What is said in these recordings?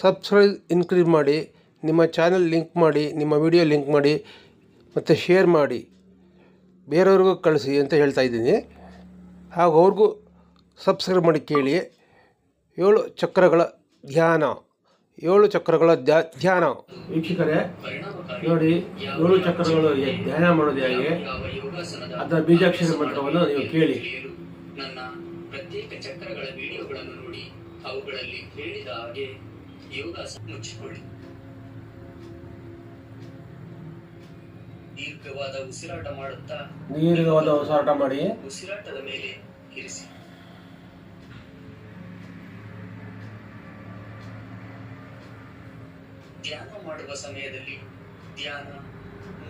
Subscribe increase ಮಾಡಿ ನಿಮ್ಮ channel link ಮಾಡಿ ನಿಮ್ಮ ವಿಡಿಯೋ ಲಿಂಕ್ ಮಾಡಿ ಮತ್ತು ಶೇರ್ ಮಾಡಿ. ಬೇರೆಯವ್ರಿಗೂ ಕಳಿಸಿ ಅಂತ ಹೇಳ್ತಾ ಇದ್ದೀನಿ. ಹಾಗೂ ಅವ್ರಿಗೂ ಸಬ್ಸ್ಕ್ರೈಬ್ ಮಾಡಿ ಕೇಳಿ. ಏಳು ಚಕ್ರಗಳ ಧ್ಯಾನ. ಏಳು ಚಕ್ರಗಳ ಧ್ಯಾನ. ವೀಕ್ಷಕರೇ ನೋಡಿ ಏಳು ಚಕ್ರಗಳು ಧ್ಯಾನ ಮಾಡೋದು ಹೇಗೆ? ಅದರ ಬೀಜಾಕ್ಷರ ಮಂತ್ರವನ್ನು ನೀವು ಕೇಳಿ. ನನ್ನ ಪ್ರತ್ಯೇಕ ಚಕ್ರಗಳ ವಿಡಿಯೋಗಳನ್ನು ನೋಡಿ ಅವುಗಳಲ್ಲಿ ಹೇಳಿದ ಹಾಗೆ ಯೋಗಾಸ ಮುಚ್ಚಿಕೊಳ್ಳಿ. ದೀರ್ಘವಾದ ಉಸಿರಾಟ ಮಾಡುತ್ತಾ ದೀರ್ಘವಾದ ಉಸಿರಾಟ ಮಾಡಿ. ಉಸಿರಾಟದ ಮೇಲೆ ಇರಿಸಿ. ಧ್ಯಾನ ಮಾಡುವ ಸಮಯದಲ್ಲಿ ಧ್ಯಾನ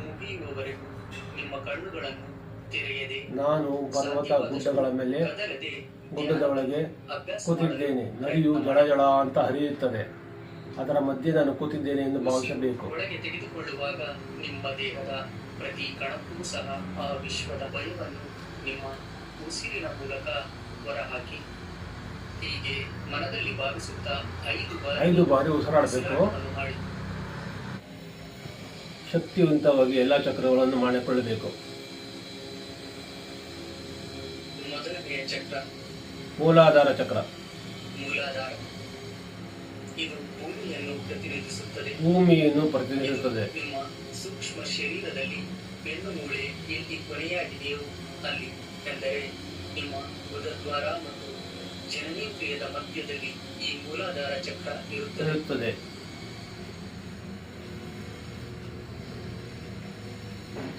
ಮುಗಿಯುವವರೆಗೂ ನಿಮ್ಮ ಕಣ್ಣುಗಳನ್ನು ತೆರೆಯದೆ ನಾನು ಪರ್ವತ ಗುಡ್ಡಗಳ ಮೇಲೆ ಗುಡ್ಡದ ಒಳಗೆ ಅಭ್ಯಾಸ ಕೂತಿದ್ದೇನೆ. ನದಿಯು ಜಳ ಜಳ ಅಂತ ಹರಿಯುತ್ತದೆ. ಅದರ ಮಧ್ಯೆ ನಾನು ಕೂತಿದ್ದೇನೆ ಎಂದು ಭಾವಿಸಬೇಕು. ಒಳಗೆ ತೆಗೆದುಕೊಳ್ಳುವಾಗ ನಿಮ್ಮ ದೇಹದ ಪ್ರತಿ ಕಣಕ್ಕೂ ಸಹ ಆ ವಿಶ್ವದ ಭಯವನ್ನು ನಿಮ್ಮ ಉಸಿರಿನ ಮೂಲಕ ಹೊರಹಾಕಿ. ಹೀಗೆ ಮನದಲ್ಲಿ ಭಾವಿಸುತ್ತಾ ಐದು ಬಾರಿ ಐದು ಬಾರಿ ಉಸಿರಾಡಬೇಕು. ಶಕ್ತಿವಂತವಾಗಿ ಎಲ್ಲ ಚಕ್ರಗಳನ್ನು ಮಾಡಿಕೊಳ್ಳಬೇಕು. ಮೊದಲನೆಯ ಚಕ್ರ ಮೂಲಾಧಾರ ಚಕ್ರ. ಮೂಲಾಧಾರ. ಇದು ಭೂಮಿಯನ್ನು ಪ್ರತಿನಿಧಿಸುತ್ತದೆ. ಭೂಮಿಯನ್ನು ಪ್ರತಿನಿಧಿಸುತ್ತದೆ. ನಿಮ್ಮ ಸೂಕ್ಷ್ಮ ಶರೀರದಲ್ಲಿ ಬೆನ್ನು ಮೂಳೆ ಎಲ್ಲಿ ಕೊನೆಯಾಗಿದೆಯೋ ಅಲ್ಲಿ. ಎಂದರೆ ನಿಮ್ಮ ಬುಧದ್ವಾರ ಮತ್ತು ಜನನೇಂದ್ರಿಯದ ಮಧ್ಯದಲ್ಲಿ ಈ ಮೂಲಾಧಾರ ಚಕ್ರ ಇರುತ್ತದೆ.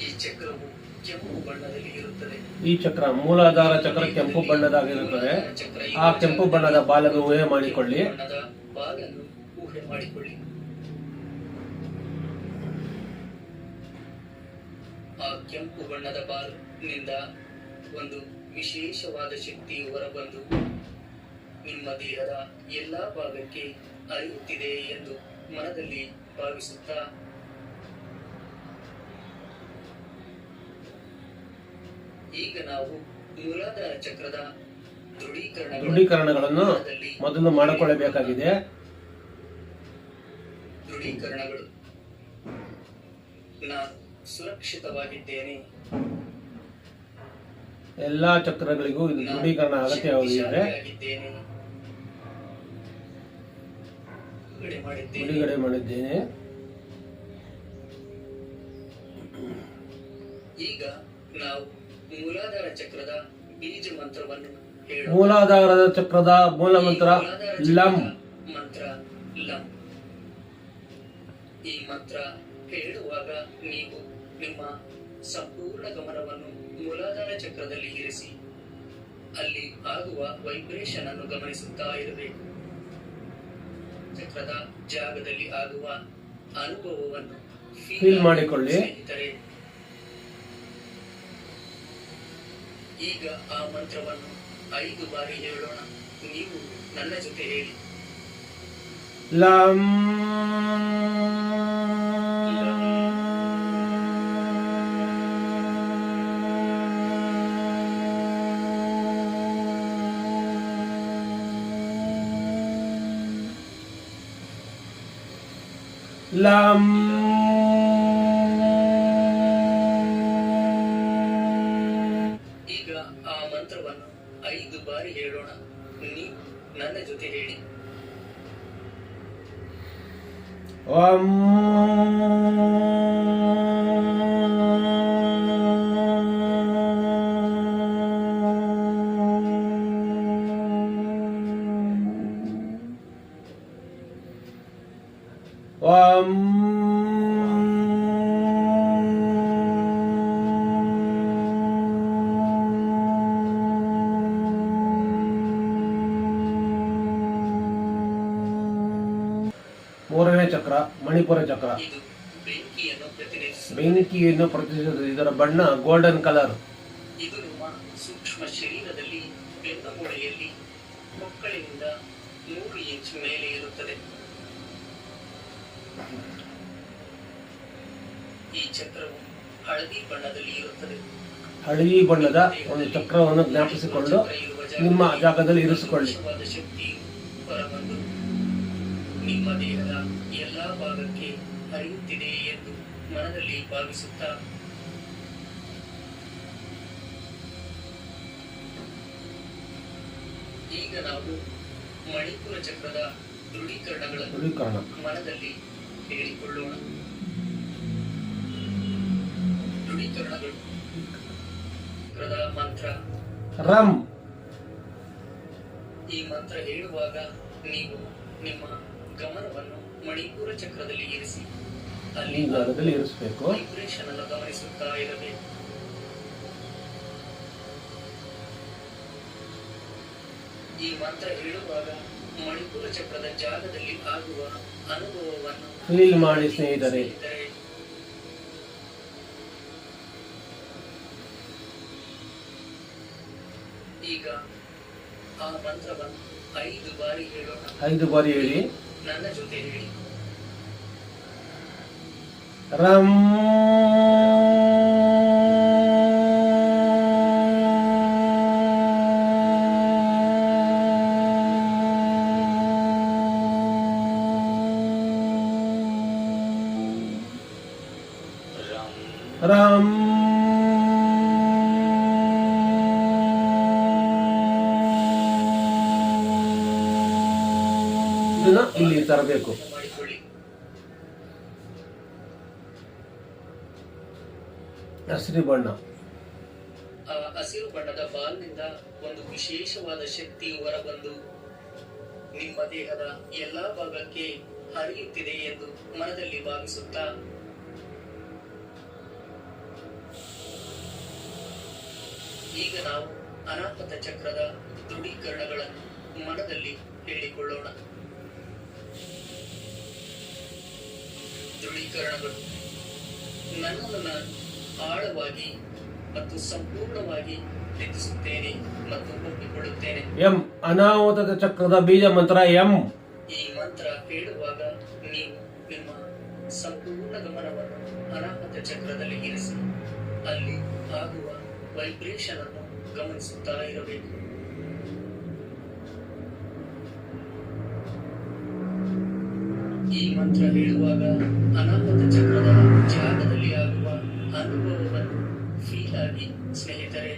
ಈ ಚಕ್ರವು ಕೆಂಪು ಬಣ್ಣದಲ್ಲಿ ಇರುತ್ತದೆ. ಈ ಚಕ್ರ ಮೂಲಾಧಾರ ಚಕ್ರ ಕೆಂಪು ಬಣ್ಣದಾಗಿರುತ್ತದೆ. ಆ ಕೆಂಪು ಬಣ್ಣದ ಬಾಲನ್ನು ಊಹೆ ಮಾಡಿಕೊಳ್ಳಿ. ಬಾಲನ್ನು ಊಹೆ ಮಾಡಿಕೊಳ್ಳಿ ಆ ಕೆಂಪು ಬಣ್ಣದ ಬಾಲ್ನಿಂದ ಒಂದು ವಿಶೇಷವಾದ ಶಕ್ತಿ ಹೊರಬಂದು ನಿಮ್ಮ ದೇಹದ ಎಲ್ಲಾ ಭಾಗಕ್ಕೆ ಅರಿಯುತ್ತಿದೆ ಎಂದು ಮನದಲ್ಲಿ ಭಾವಿಸುತ್ತಾ ಈಗ ನಾವು ಮೂಲಾಧಾರ ಚಕ್ರದ ದೃಢೀಕರಣ ದೃಢೀಕರಣಗಳನ್ನು ಮೊದಲು ಮಾಡಿಕೊಳ್ಳಬೇಕಾಗಿದೆ ದೃಢೀಕರಣಗಳು ನಾನು ಸುರಕ್ಷಿತವಾಗಿದ್ದೇನೆ. ಎಲ್ಲಾ ಚಕ್ರಗಳಿಗೂ ಇದು ದೃಢೀಕರಣ ಅಗತ್ಯವಾಗಿದೆ. ಬಿಡುಗಡೆ ಮಾಡಿದ್ದೇನೆ. ಈಗ ನಾವು ಮೂಲಾಧಾರ ಚಕ್ರದ ಬೀಜ ಮಂತ್ರವನ್ನು ಮೂಲಾಧಾರ ಮೂಲಾಧಾರದ ಚಕ್ರದ ಮೂಲ ಮಂತ್ರ ಲಂ. ಮಂತ್ರ ಲಂ. ಈ ಮಂತ್ರ ಹೇಳುವಾಗ ನೀವು ನಿಮ್ಮ ಸಂಪೂರ್ಣ ಗಮನವನ್ನು ಮೂಲಾಧಾರ ಚಕ್ರದಲ್ಲಿ ಇರಿಸಿ ಅಲ್ಲಿ ಆಗುವ ವೈಬ್ರೇಷನ್ ಅನ್ನು ಗಮನಿಸುತ್ತಾ ಇರಬೇಕು. ಚಕ್ರದ ಜಾಗದಲ್ಲಿ ಆಗುವ ಅನುಭವವನ್ನು ಫೀಲ್ ಮಾಡಿಕೊಳ್ಳಿ. ಈಗ ಆ ಮಂತ್ರವನ್ನು ಐದು ಬಾರಿ ಹೇಳೋಣ. ನೀವು ನನ್ನ ಜೊತೆ ಹೇಳಿ. ಲಂ ಲಂ ಈಗ ಆ ಮಂತ್ರವನ್ನು ಐದು ಬಾರಿ ಹೇಳೋಣ. ನೀ ನನ್ನ ಜೊತೆ ಹೇಳಿ. ಓಂ ಮಣಿಪುರ ಚಕ್ರ. ಬೆಂಕಿಯನ್ನು ಪ್ರತಿನಿಧಿಸುತ್ತದೆ. ಇದರ ಬಣ್ಣ ಗೋಲ್ಡನ್ ಕಲರ್. ಹಳದಿ ಬಣ್ಣದ ಒಂದು ಚಕ್ರವನ್ನು ಜ್ಞಾಪಿಸಿಕೊಂಡು ನಿಮ್ಮ ಜಾಗದಲ್ಲಿ ಇರಿಸಿಕೊಳ್ಳಿ. ನಿಮ್ಮ ದೇಹದ ಎಲ್ಲಾ ಭಾಗಕ್ಕೆ ಹರಿಯುತ್ತಿದೆ ಎಂದು ಮನದಲ್ಲಿ ಭಾವಿಸುತ್ತಾ. ಈಗ ನಾವು ಮಣಿಪುರ ಚಕ್ರದ ದೃಢೀಕರಣಗಳನ್ನು ದೃಢೀಕರಣ. ಮನದಲ್ಲಿ ಹೇಳಿಕೊಳ್ಳೋಣ. ದೃಢೀಕರಣಗಳು. ಚಕ್ರದ ಮಂತ್ರ. ರಂ. ಈ ಮಂತ್ರ ಹೇಳುವಾಗ ನೀವು ನಿಮ್ಮ ಗಮನವನ್ನು ಮಣಿಪುರ ಚಕ್ರದಲ್ಲಿ ಇರಿಸಿ. ಅಲ್ಲಿ ಭಾಗದಲ್ಲಿ ಇರಿಸಬೇಕು. ವೈಬ್ರೇಷನ್ ಅನ್ನು ಗಮನಿಸುತ್ತಾ ಇರಬೇಕು. ಈ ಮಂತ್ರ ಹೇಳುವಾಗ ಮಣಿಪುರ ಚಕ್ರದ ಜಾಗದಲ್ಲಿ ಆಗುವ ಅನುಭವವನ್ನು ಫೀಲ್ ಮಾಡಿ ಸ್ನೇಹಿತರೆ, ಈಗ ಆ ಮಂತ್ರವನ್ನು ಐದು ಬಾರಿ ಹೇಳೋಣ. ಐದು ಬಾರಿ ಹೇಳಿ. ನನ್ನ ಜೊತೆ ಹೇಳಿ ರಮ್ ರಾಮ್ ಇಲ್ಲಿ ತರಬೇಕು. ಹಸಿರು ಬಣ್ಣ. ಹಸಿರು ಬಣ್ಣದ ಬಾಲ್ನಿಂದ ಒಂದು ವಿಶೇಷವಾದ ಶಕ್ತಿ ಹೊರಬಂದು ನಿಮ್ಮ ದೇಹದ ಎಲ್ಲಾ ಭಾಗಕ್ಕೆ ಹರಿಯುತ್ತಿದೆ ಎಂದು ಮನದಲ್ಲಿ ಭಾವಿಸುತ್ತಾ ಈಗ ನಾವು ಅನಾಹತ ಚಕ್ರದ ದೃಢೀಕರಣಗಳನ್ನು ಮನದಲ್ಲಿ ಹೇಳಿಕೊಳ್ಳೋಣ. ದೃಢೀಕರಣಗಳು ನನ್ನನ್ನು ನಾನು ಆಳವಾಗಿ ಮತ್ತು ಸಂಪೂರ್ಣವಾಗಿ ಪ್ರೀತಿಸುತ್ತೇನೆ ಮತ್ತು ಒಪ್ಪಿಕೊಳ್ಳುತ್ತೇನೆ. ಎಂ. ಅನಾಹುತದ ಚಕ್ರದ ಬೀಜ ಮಂತ್ರ ಎಂ. ಈ ಮಂತ್ರ ಕೇಳುವಾಗ ನೀವು ನಿಮ್ಮ ಸಂಪೂರ್ಣ ಗಮನವನ್ನು ಅನಾಹುತ ಚಕ್ರದಲ್ಲಿ ಇರಿಸಿ. ಅಲ್ಲಿ ಆಗುವ ವೈಬ್ರೇಷನ್ ಅನ್ನು ಗಮನಿಸುತ್ತಾ ಇರಬೇಕು. ಈ ಮಂತ್ರ ಹೇಳುವಾಗ ಅನಾಹುತ ಚಕ್ರದ ಜಾಗದಲ್ಲಿ ಆಗುವ ಅನುಭವವನ್ನು ಫೀಲ್ ಆಗಿ ಸ್ನೇಹಿತರೆ.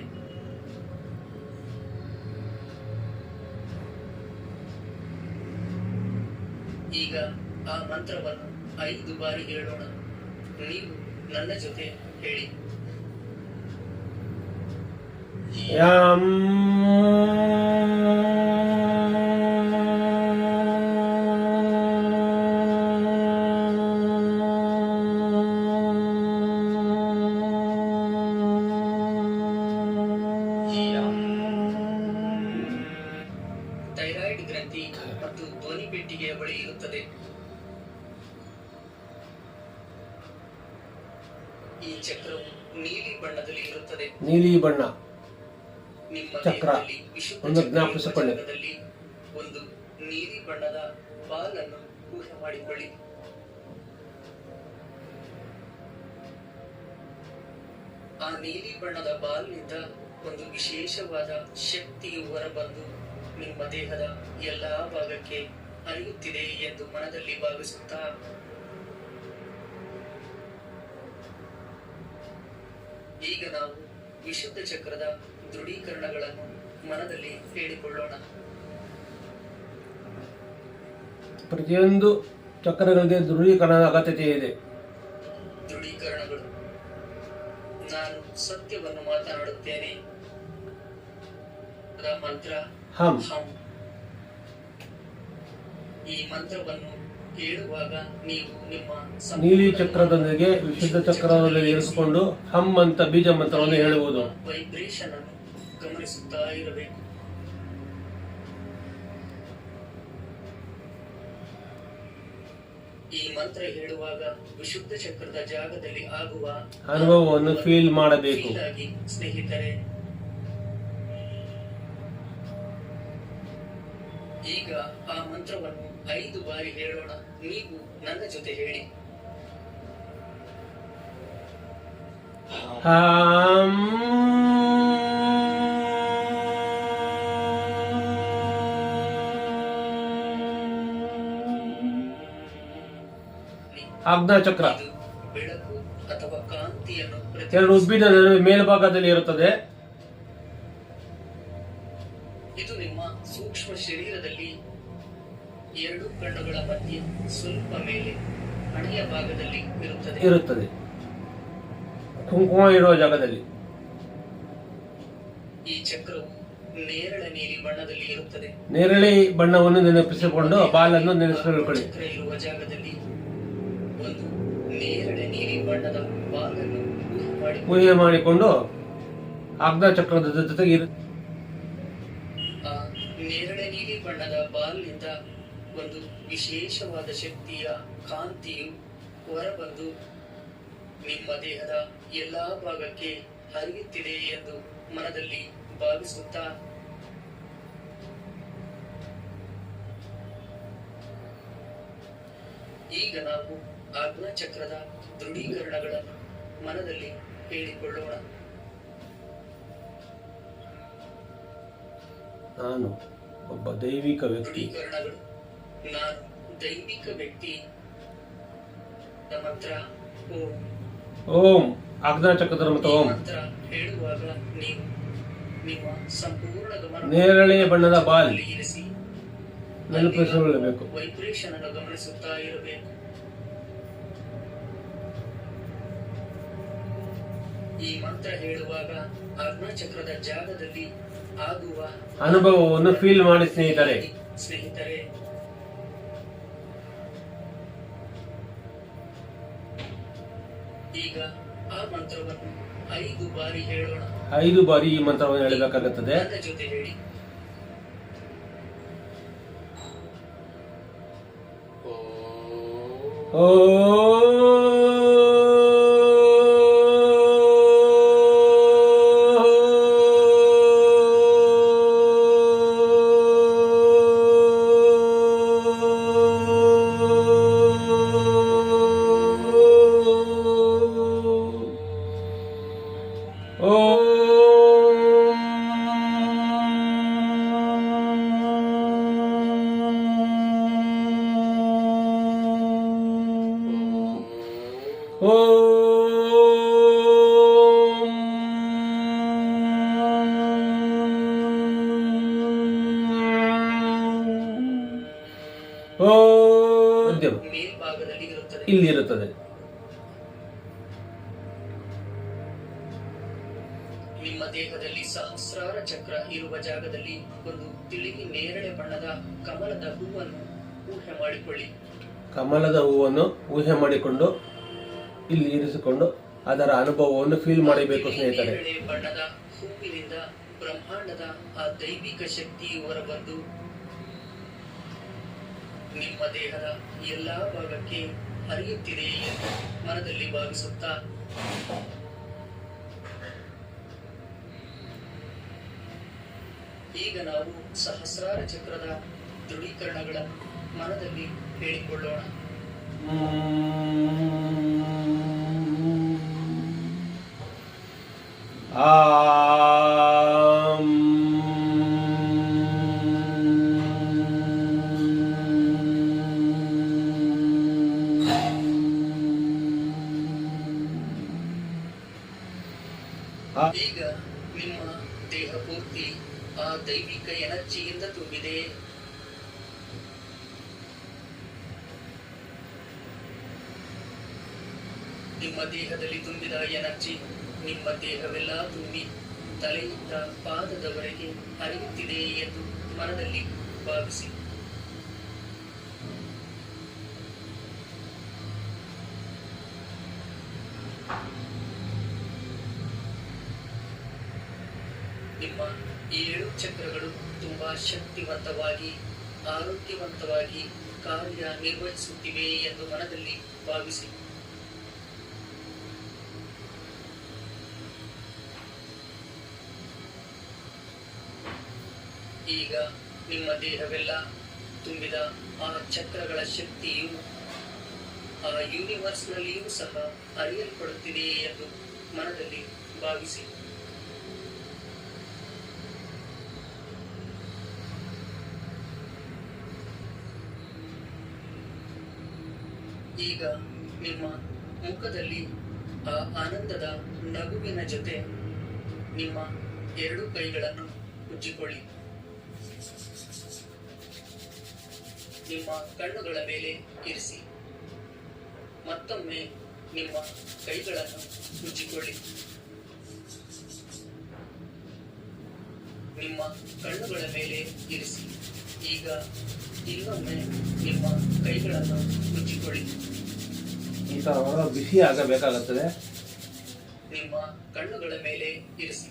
ಈಗ ಆ ಮಂತ್ರವನ್ನು ಐದು ಬಾರಿ ಹೇಳೋಣ. ನೀವು ನನ್ನ ಜೊತೆ ಹೇಳಿ. ಎಂ ಮತ್ತು ಧ್ವನಿ ಪೆಟ್ಟಿಗೆಯ ಬಳಿ ಇರುತ್ತದೆ ಈ ಚಕ್ರವು ನೀಲಿ ಬಣ್ಣದಲ್ಲಿ ಇರುತ್ತದೆ ನೀಲಿ ಬಣ್ಣ ನಿಮ್ಮ ಚಕ್ರ. ಒಂದು ಜ್ಞಾಪಿಸಿಕೊಳ್ಳಿ. ಒಂದು ನೀಲಿ ಬಣ್ಣದ ಬಾಲ್ ಅನ್ನು ಊಹೆ ಮಾಡಿಕೊಳ್ಳಿ ಆ ನೀಲಿ ಬಣ್ಣದ ಬಾಲ್ನಿಂದ ಒಂದು ವಿಶೇಷವಾದ ಶಕ್ತಿಯು ಹೊರಬಂದು ನಿಮ್ಮ ದೇಹದ ಎಲ್ಲಾ ಭಾಗಕ್ಕೆ ಹರಿಯುತ್ತಿದೆ ಎಂದು ಮನದಲ್ಲಿ ಭಾವಿಸುತ್ತಾ. ಈಗ ನಾವು ವಿಶುದ್ಧ ಚಕ್ರದ ದೃಢೀಕರಣಗಳನ್ನು ಮನದಲ್ಲಿ ಹೇಳಿಕೊಳ್ಳೋಣ. ಪ್ರತಿಯೊಂದು ಚಕ್ರಗಳಿಗೆ ದೃಢೀಕರಣದ ಅಗತ್ಯತೆ ಇದೆ. ದೃಢೀಕರಣಗಳು. ನಾನು ಸತ್ಯವನ್ನು ಮಾತನಾಡುತ್ತೇನೆ. ಮಂತ್ರ ಹಂ ಹಂ ಈ ಮಂತ್ರವನ್ನು ಹೇಳುವಾಗ ನೀವು ನಿಮ್ಮ ನೀಲಿ ಚಕ್ರದೊಂದಿಗೆ ವಿಶುದ್ಧ ಚಕ್ರದಲ್ಲಿ ಇರಿಸಿಕೊಂಡು ಹಮ್ ಅಂತ ಬೀಜ ಮಂತ್ರವನ್ನು ಹೇಳುವುದು. ವೈಬ್ರೇಷನ್ ಅನ್ನು ಗಮನಿಸುತ್ತಾ ಇರಬೇಕು. ಈ ಮಂತ್ರ ಹೇಳುವಾಗ ವಿಶುದ್ಧ ಚಕ್ರದ ಜಾಗದಲ್ಲಿ ಆಗುವ ಅನುಭವವನ್ನು ಫೀಲ್ ಮಾಡಬೇಕು. ಸ್ನೇಹಿತರೆ ಆ ಮಂತ್ರವನ್ನು ಐದು ಬಾರಿ ಹೇಳೋಣ. ನೀವು ನನ್ನ ಜೊತೆ ಹೇಳಿ. ಚಕ್ರ. ಬೆಳಕು ಅಥವಾ ಕಾಂತಿಯನ್ನು ಎರಡು ನಡುವೆ ಮೇಲ್ಭಾಗದಲ್ಲಿ ಇರುತ್ತದೆ. ಎರಡು ಕಣ್ಣುಗಳ ಮಧ್ಯೆ ಸ್ವಲ್ಪ ಮೇಲೆ ಹಣೆಯ ಭಾಗದಲ್ಲಿ ಇರುತ್ತದೆ. ಇರುತ್ತದೆ. ಕುಂಕುಮ ಇರುವ ಜಾಗದಲ್ಲಿ. ಈ ಚಕ್ರವು ನೇರಳೆ ನೀಲಿ ಬಣ್ಣದಲ್ಲಿ ಇರುತ್ತದೆ. ನೇರಳೆ ಬಣ್ಣವನ್ನು ನೆನಪಿಸಿಕೊಂಡು ಬಾಲನ್ನು ನೆನೆಸಿಕೊಳ್ಳಿ ಚಕ್ರ ಇರುವ ಜಾಗದಲ್ಲಿ ಒಂದು ನೇರಳೆ ನೀಲಿ ಬಣ್ಣದ ಬಾಲನ್ನು ಪೂಜೆ ಮಾಡಿಕೊಂಡು ಆಗ್ನ ಚಕ್ರದ ಜೊತೆಗೆ ಇರು. ವಿಶೇಷವಾದ ಶಕ್ತಿಯ ಕಾಂತಿಯು ಹೊರಬಂದು ನಿಮ್ಮ ದೇಹದ ಎಲ್ಲಾ ಭಾಗಕ್ಕೆ ಹರಿಯುತ್ತಿದೆ ಎಂದು ಮನದಲ್ಲಿ ಭಾವಿಸುತ್ತಾ ಈಗ ನಾವು ಚಕ್ರದ ದೃಢೀಕರಣಗಳನ್ನು ಮನದಲ್ಲಿ ಹೇಳಿಕೊಳ್ಳೋಣ. ನಾನು ಒಬ್ಬ ದೈವಿಕ ವ್ಯಕ್ತಿ. ನಾನು ದೈವಿಕ ವ್ಯಕ್ತಿ. ನ ಮಂತ್ರ ಓಂ. ಓಂ. ಚಕ್ರಧರ ಚಕ್ರದ ಮತ್ತು ಈ ಓಂ. ಮಂತ್ರ ಹೇಳುವಾಗ ನೀವು ನಿಮ್ಮ ಸಂಪೂರ್ಣ ಗಮನ ನೇರಳೆ ಬಣ್ಣದ ಬಾಲ್. ಇರಿಸಿ. ನೆನಪಿಸಿಕೊಳ್ಳಬೇಕು. ವೈಬ್ರೇಷನ್ ಅನ್ನು ಗಮನಿಸುತ್ತಾ ಇರಬೇಕು. ಈ ಮಂತ್ರ ಹೇಳುವಾಗ ಚಕ್ರದ ಜಾಗದಲ್ಲಿ ಆಗುವ ಅನುಭವವನ್ನು ಫೀಲ್ ಮಾಡಿ ಸ್ನೇಹಿತರೆ. ಸ್ನೇಹಿತರೆ ಈಗ ಆ ಮಂತ್ರವನ್ನು ಐದು ಬಾರಿ ಹೇಳೋಣ. ಐದು ಬಾರಿ ಈ ಮಂತ್ರವನ್ನು ಹೇಳಬೇಕಾಗುತ್ತದೆ. ನನ್ನ ಜೊತೆ ಹೇಳಿ. ಓ. ಓ. ದೇಹದಲ್ಲಿ ಸಹಸ್ರಾರ ಚಕ್ರ ಇರುವ ಜಾಗದಲ್ಲಿ ಒಂದು ತಿಳಿಗಿ ನೇರಳೆ ಬಣ್ಣದ ಕಮಲದ ಹೂವನ್ನು ಊಹೆ ಮಾಡಿಕೊಳ್ಳಿ. ಕಮಲದ ಹೂವನ್ನು ಊಹೆ ಮಾಡಿಕೊಂಡು ಇಲ್ಲಿ ಇರಿಸಿಕೊಂಡು ಅದರ ಅನುಭವವನ್ನು ಫೀಲ್ ಮಾಡಬೇಕು ಸ್ನೇಹಿತರೆ. ಬಣ್ಣದ ಹೂವಿನಿಂದ ಬ್ರಹ್ಮಾಂಡದ ಆ ದೈವಿಕ ಶಕ್ತಿ ಹೊರಬಂದು ನಿಮ್ಮ ದೇಹದ ಎಲ್ಲಾ ಭಾಗಕ್ಕೆ ಹರಿಯುತ್ತಿದೆ ಎಂದು ಮನದಲ್ಲಿ ಭಾವಿಸುತ್ತಾ ಈಗ ನಾವು ಸಹಸ್ರಾರ ಚಕ್ರದ ದೃಢೀಕರಣಗಳ ಮನದಲ್ಲಿ ಹೇಳಿಕೊಳ್ಳೋಣ. ಈಗ ನಿಮ್ಮ ದೇಹ ಪೂರ್ತಿ ದೈವಿಕ ಎನರ್ಜಿಯಿಂದ ತುಂಬಿದೆ. ನಿಮ್ಮ ದೇಹದಲ್ಲಿ ತುಂಬಿದ ಎನರ್ಜಿ ನಿಮ್ಮ ದೇಹವೆಲ್ಲ ತುಂಬಿ ತಲೆಯಿಂದ ಪಾದದವರೆಗೆ ಹರಿಯುತ್ತಿದೆ ಎಂದು ಮನದಲ್ಲಿ ಭಾವಿಸಿ. ನಿಮ್ಮ ಈ ಏಳು ಚಕ್ರಗಳು ತುಂಬಾ ಶಕ್ತಿವಂತವಾಗಿ, ಆರೋಗ್ಯವಂತವಾಗಿ ಕಾರ್ಯ ನಿರ್ವಹಿಸುತ್ತಿವೆ ಎಂದು ಮನದಲ್ಲಿ ಭಾವಿಸಿ. ಈಗ ನಿಮ್ಮ ದೇಹವೆಲ್ಲ ತುಂಬಿದ ಆ ಚಕ್ರಗಳ ಶಕ್ತಿಯು ಆ ಯೂನಿವರ್ಸ್ ನಲ್ಲಿಯೂ ಸಹ ಅರಿಯಲ್ಪಡುತ್ತಿದೆ ಎಂದು ಮನದಲ್ಲಿ ಭಾವಿಸಿ. ಈಗ ನಿಮ್ಮ ಮುಖದಲ್ಲಿ ಆ ಆನಂದದ ನಗುವಿನ ಜೊತೆ ನಿಮ್ಮ ಎರಡು ಕೈಗಳನ್ನು ಉಜ್ಜಿಕೊಳ್ಳಿ. ನಿಮ್ಮ ಕಣ್ಣುಗಳ ಮೇಲೆ ಇರಿಸಿ. ಮತ್ತೊಮ್ಮೆ ನಿಮ್ಮ ಕೈಗಳನ್ನು ಉಜ್ಜಿಕೊಳ್ಳಿ. ನಿಮ್ಮ ಕಣ್ಣುಗಳ ಮೇಲೆ ಇರಿಸಿ. ಈಗ ಇನ್ನೊಮ್ಮೆ ನಿಮ್ಮ ಕೈಗಳನ್ನು ಮುಚ್ಚಿಕೊಳ್ಳಿ. ಈ ಥರ ಬಿಸಿ ಆಗಬೇಕಾಗುತ್ತದೆ ನಿಮ್ಮ ಕಣ್ಣುಗಳ ಮೇಲೆ ಇರಿಸಿ.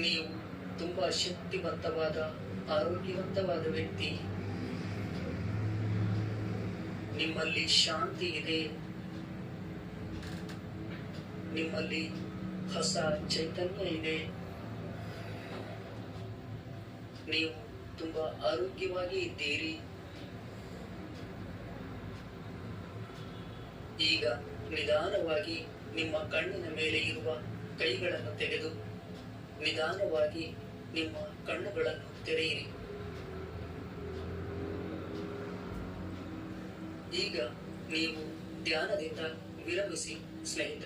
ನೀವು ತುಂಬಾ ಶಕ್ತಿವಂತವಾದ ಆರೋಗ್ಯವಂತವಾದ ವ್ಯಕ್ತಿ. ನಿಮ್ಮಲ್ಲಿ ಶಾಂತಿ ಇದೆ. ನಿಮ್ಮಲ್ಲಿ ಹೊಸ ಚೈತನ್ಯ ಇದೆ. ನೀವು ತುಂಬಾ ಆರೋಗ್ಯವಾಗಿ ಇದ್ದೀರಿ. ಈಗ ನಿಧಾನವಾಗಿ ನಿಮ್ಮ ಕಣ್ಣಿನ ಮೇಲೆ ಇರುವ ಕೈಗಳನ್ನು ತೆಗೆದು ನಿಧಾನವಾಗಿ ನಿಮ್ಮ ಕಣ್ಣುಗಳನ್ನು ತೆರೆಯಿರಿ. ಈಗ ನೀವು ಧ್ಯಾನದಿಂದ ವಿರಮಿಸಿ ಸ್ನೇಹಿತರೆ.